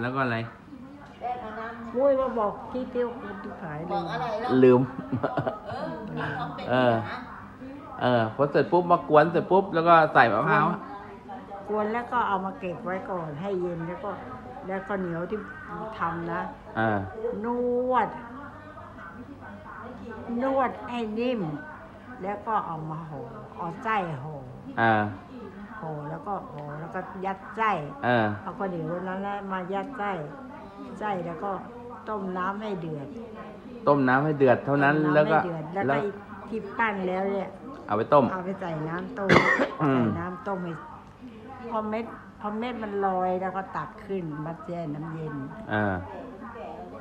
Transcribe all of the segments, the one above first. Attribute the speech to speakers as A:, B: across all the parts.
A: แล้วก็อะไร
B: แป้งเอาน้ำ
C: มุ้ยมาบอกที่เตี้ยวคุณที่ขาย
B: บอกอะไรแล้ว
A: ลืม
B: เออเขาเป็นหมา
A: เออพอเสร็จปุ๊บมากวนเสร็จปุ๊บแล้วก็ใส่มะพร้าว
C: กวนแล้วก็เอามาเก็บไว้ก่อนให้เย็นแล้วก็ แล้วก็เหนียวที่ทำนะ
A: อ่าน
C: วด นวดให้นิ่ม แล้วก็เอามาห่อเอาไส้ห่อ
A: อ่า
C: ห่อแล้วก็ห่อแล้วก็ยัดไส้
A: เออ
C: เอาก็เดี๋ยวนั้นแหละมายัดไส้ไส้แล้วก็ต้มน้ำให้เดือด
A: ต้มน้ำให้เดือดเท่านั้น
C: ต้ม
A: แล้วำก็
C: ให้เดือดแล้ว
A: แล้
C: ก็
A: ว
C: ที่ปั้นแล้วเนี่ย
A: เอาไปต้ม
C: เอาไปใส่น้ำต้ม
A: อืม
C: ใส่น้ำต้มให้พอเม็ดพอเม็ดมันลอยแล้วก็ตักขึ้นมาแช่น้ำเย็น
A: อ่า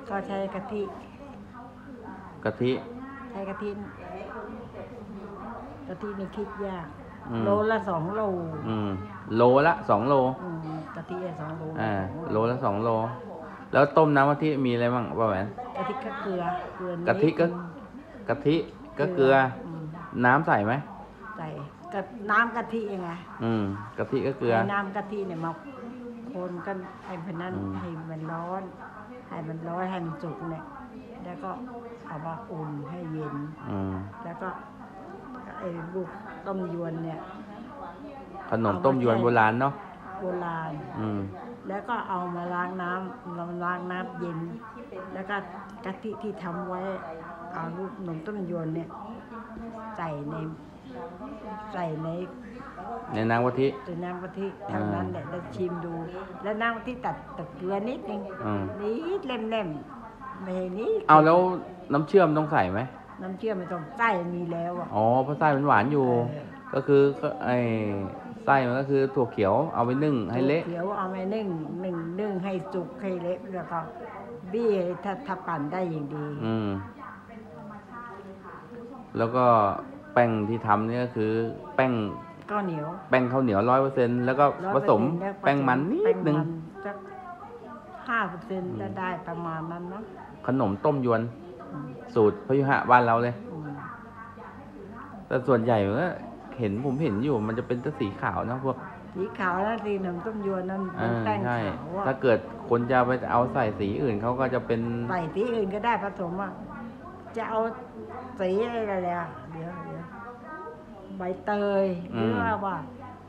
C: ก็ใช้กะทิ
A: กะทิ
C: ใช้กะทิกะทินี่คิดยาก
A: อืม
C: โลละสองโล
A: อืม โลละสองโล
C: อืมกะทิสองโล
A: อ่า
C: สอง
A: โลละสองโล แล้วต้มน้ำกะทิมีอะไรบ้างป้าแหวน
C: กะทิก็เกลือเกลือนิด
A: กะทิก็ กะทิก็เกลือ
C: ม
A: น้ำใส่ไหม
C: ใส่กะน้ำกะทิยังไง
A: อืม กะทิก็เกลือ
C: ให้น้ำกะทิเนี่ยมาคนกันให้มันนั้น
A: อืม
C: ให้มันร้อนให้มันร้อนให้มันสุกเนี่ย แล้วก็เอามาอุ่นให้เย็น
A: อืม
C: แล้วก็ไอ้ลูกต้มยวนเนี่ย
A: ขนมต้มยวนโบราณเนาะ
C: โบราณ
A: อืม
C: แล้วก็เอามาล้างน้ำเราล้างน้ำเย็น แล้วก็กะทิที่ทำไว้เอาลูกขนมต้มยวนเนี่ย ใส่ในใส่ใน
A: ในน้ำกะทิ
C: ใส่น้ำกะทิเท่านั้นแหละแล้วชิมดู แล้วน้ำกะทิตัดตัดเกลือนิดนึง
A: อืม
C: นิดเล่มๆไม่ให้นิด
A: เอาแล้วน้ำเชื่อมต้องใส่ไหม
C: น้ำเชื่อมไม่ต้องใส่มีแล้วอะ
A: อ๋อเพราะไส้มันหวานอยู่
C: เออ
A: ก็คือก็ไอ้ไส้มันก็คือถั่วเขียวเอาไปนึ่งให้เละ
C: เขียวเอาไปนึ่งนึ่งนึ่งให้สุกให้เละแล้วก็บี้ให้ถ้าถ้าปั่นได้อย่างดี
A: อืม แล้วก็แป้งที่ทำเนี่ยก็คือ แป้ง
C: ก็เหนียว
A: แป้งข้าวเหนียวร้อยเปอร์เซ็นแล้วก็ผสม
C: 100%แล้ว
A: แป้งมันนิดนึง
C: สักห้าเปอร์เซ็นต์จะได้ประมาณนั้นเนาะ
A: ขนมต้มยวน
C: อืม
A: สูตรพยุหะบ้านเราเลย
C: อืม
A: แต่ส่วนใหญ่มันก็เห็นผมเห็นอยู่มันจะเป็นแต่สีขาวนะพวก
C: สีขาวแล้วสีหนมต้มยวนนั่น
A: เอ
C: เป็น
A: อ
C: แป้ง
A: ใช่
C: ขาวอะ
A: ถ้าเกิดคนจะไปเอาใส่สีอื่นเขาก็จะเป็น
C: ใส่สีอื่นก็ได้ผสมอะจะเอาสีอะไรเลยอะเดี๋ยวเดี๋ยวใบเตยหรือว่าว่า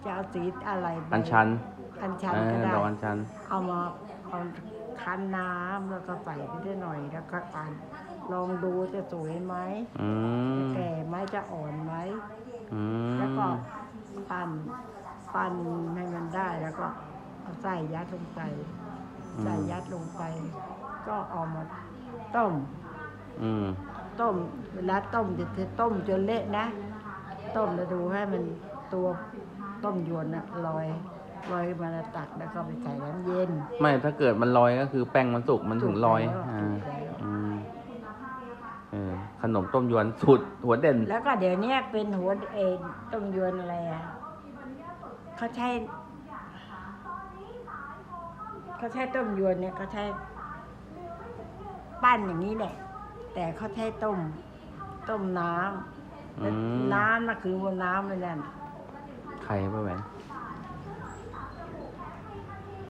C: จะเอาสีอะไรใบ
A: อัญชัน
C: อัญชัน
A: เอ
C: ก็
A: อ
C: ได้
A: ดอกอัญชัน
C: เอามาเอา คั้นน้ำแล้วก็ใส่ไปได้หน่อยแล้วก็ปั่นลองดูจะสวยไหม
A: อืม
C: จะแก่ไหมจะอ่อนไหม
A: อืม
C: แล้วก็ปั่นปั่นให้มันได้แล้วก็เอาใส่ยัดลงไป ใส่ยัดลงไป ก็เอามาต้ม
A: อืม
C: ต้มเวลาต้มจะจะต้มจนเละนะ ต้มแล้วดูให้มันตัวต้มยวนอะลอย ลอยมาแล้วตักแล้วก็ไปใส่น้ำเย็น
A: ไม่ถ้าเกิดมันลอยก็คือแป้งมันสุกมันถึงลอย
C: สุกแล้ว
A: อ่า
C: สุกแล้ว
A: อืมเออขนมต้มยวนสูตรหัวเด่น
C: แล้วก็เดี๋ยวเนี้ยเป็นหัวเอ็นต้มยวนอะไรอะเขาใช้เขาใช้ต้มยวนเนี่ยเขาใช้ปั้นอย่างนี้แหละ แต่เขาใช้ต้ม ต้มน้ำ
A: อืม
C: น้ำน่ะคือว่าน้ำเลยนั่น
A: ใครป้าแหวน